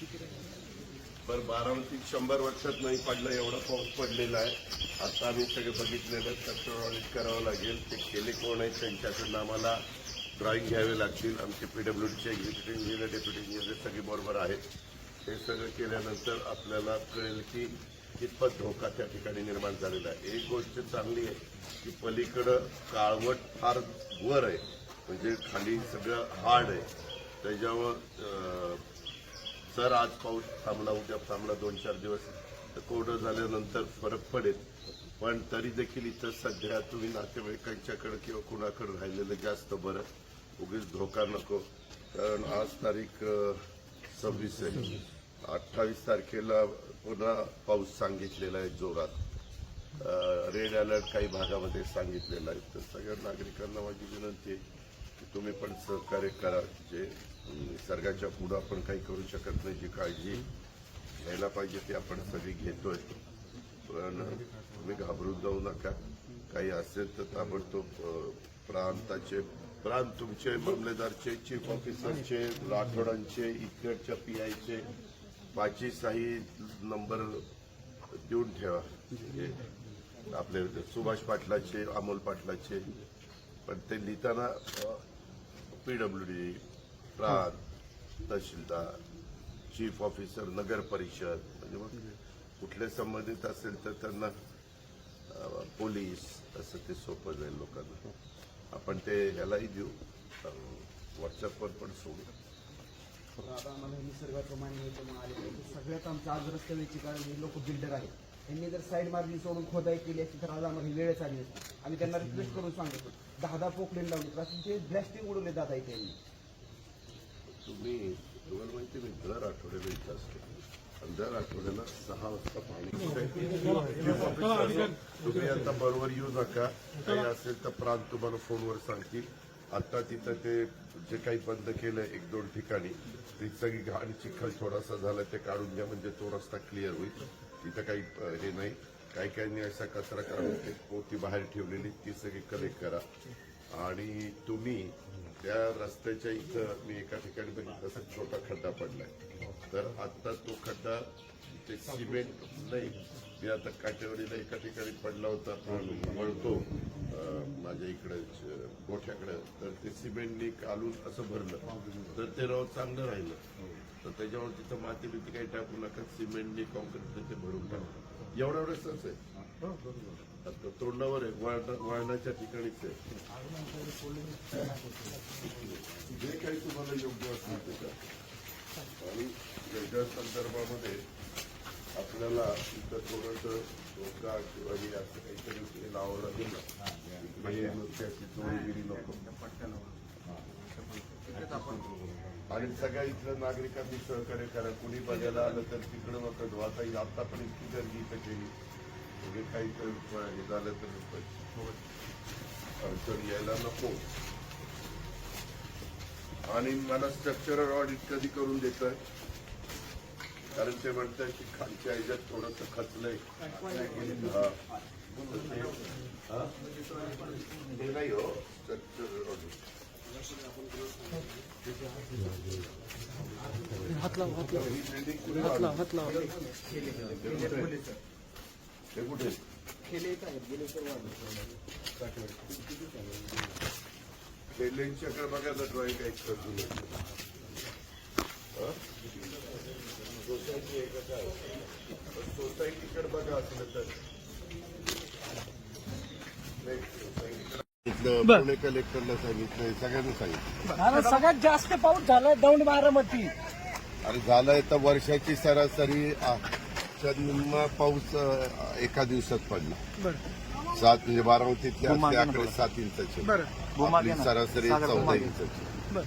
पण बारामतीत शंभर वर्षात नाही पडला एवढा पाऊस पडलेला आहे. आता आम्ही सगळे बघितलेलं स्ट्रक्चर ऑडिट करावं लागेल. ते केले कोण आहेत त्यांच्याकडून आम्हाला ड्रॉईंग घ्यावे लागतील. आमचे पीडब्ल्यूडीचे एक्झिक्युटिव्ह इंजिनियर डेप्युटी इंजिनियर सगळे बरोबर आहेत. हे सगळं केल्यानंतर आपल्याला कळेल की कितपत धोका त्या ठिकाणी निर्माण झालेला आहे. एक गोष्ट चांगली आहे की पलीकडं काळवट फार वर आहे. म्हणजे खाली सगळं हार्ड आहे. त्याच्यावर अं, आज पाऊस थांबला उद्या थांबला दोन चार दिवस. तर कोरडं झाल्यानंतर फरक पडेल. पण तरी देखील इथं सध्या तुम्ही नातेवाईकांच्याकडे किंवा कुणाकडे राहिलेलं जास्त बरं. उगीच धोका नको. कारण आज तारीख सव्वीस आहे. अठ्ठावीस तारखेला पुन्हा पाऊस सांगितलेला आहे जोरात. रेड अलर्ट काही भागामध्ये सांगितलेला आहे. तर सगळ्या नागरिकांना माझी विनंती आहे तुम्ही पण सहकार्य करा. जे निसर्गाच्या पुढं आपण काही करू शकत नाही जी काळजी घ्यायला पाहिजे ती आपण सगळी घेतोय. पण तुम्ही घाबरून जाऊ नका. काही असेल तर ताबडतोब प्रांताचे प्रांत तुमचे मामलेदारचे चीफ ऑफिसरचे राठोडांचे इकडच्या पी आयचे पाची साई नंबर देऊन ठेवा. म्हणजे आपले सुभाष पाटलाचे अमोल पाटलाचे पण ते लिहिताना पीडब्ल्यू डी प्रांत तहसीलदार चीफ ऑफिसर नगर परिषद म्हणजे मग कुठले संबंधित असेल तर त्यांना पोलीस असं ते सोपं जाईल लोकांना. आपण ते ह्यालाही देऊ. व्हॉट्सअपवर पण सोडू. आता आम्हाला निसर्गाप्रमाणे सगळ्यात आमचं आज रस्त्याची कारण हे लोक बिल्डर आहेत. त्यांनी जर साईड मार्जिन सोडून खोदाई केली असती तर आज आम्हाला ही वेळच आली असती आम्ही त्यांना रिक्वेस्ट करून सांगतो दहा दहा पोकलेन लावली. तर असे ब्लॅस्टिंग उडवले जात आहे त्यांनी तुम्ही तुम्हाला माहिती मी दर आठवड्याला इथं असतो. आणि दर आठवड्याला सहा वाजता पाणी तुम्ही आता बरोबर येऊ नका. काही असेल तर प्रांत तुम्हाला फोनवर सांगतील. आता तिथं ते जे काही बंद केलं एक दोन ठिकाणी ती सगळी घाण चिखल थोडासा झाला ते काढून घ्या म्हणजे तो रस्ता क्लिअर होईल. तिथं काही हे नाही. काही काही असा कचरा काढून पोती बाहेर ठेवलेली ती सगळी कलेक्ट करा. आणि तुम्ही त्या रस्त्याच्या इथं मी एका ठिकाणी बघितलं असा छोटा खड्डा पडलाय. तर आता तो खड्डा ते सिमेंट नाही. मी आता काटेवाडीला एका ठिकाणी पडला होता पण वळतो माझ्या इकडे गोठ्याकडं गोठ्याकडे तर ते सिमेंटने कालून असं भरलं. तर ते राव चांगलं राहिलं. तर त्याच्यावर तिथं माती बिती काही टाकू नका सिमेंटनी कॉन्क्रीट ते भरून टाकलं एवढा रस्ताच आहे आता तोंडावर आहे वळणाच्या ठिकाणीच आहे. जे काही तुम्हाला योग्य असेल त्याच्यात आणि वेगळ्या संदर्भामध्ये आपल्याला इथं थोडंसं धोका किंवा हे असं काहीतरी लावावं लागेल ना आणि सगळ्या इथल्या नागरिकांनी सहकार्य करा कुणी बघायला आलं तर तिकडं नका जाऊ आता ही आता पण इतकी गर्दी इथं केली म्हणजे काहीतरी हे झालं तर अडचण यायला नको आणि मला स्ट्रक्चरल ऑडिट कधी करून देत कारण ते म्हणतात की खालच्या ह्याच्यात थोडस खचलंय हा. हा? ते नाही हो स्ट्रक्चरल ऑडिट हात लाव हात लाव. ही बिल्डिंग कुठे हात लाव बांधली? हात लाव ते कुठे? ते कुठे खेले येत आहेत गेले सर्व बिल्डिंगच्याकडे बघा ना ड्रॉइंग एक करून सोसायटी आहे का काय सोसायटीकडे बघा असलं तर नाही, सोसायटीकडे सांगितलं पुणे कलेक्टरला सांगितलं सगळ्यांना सांगितलं सगळ्यात जास्त पाऊस झालाय दौंड बारामती. अरे झालंय तर वर्षाची सरासरी निम्मा पाऊस एका दिवसात पडला. बरं. सात म्हणजे बारामतीतले आकडे सात इंचाचे. सरासरी चौदा इंचाची. बरं.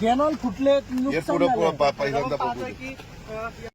कॅनॉल फुटले हे पुढं पहिल्यांदा बघू.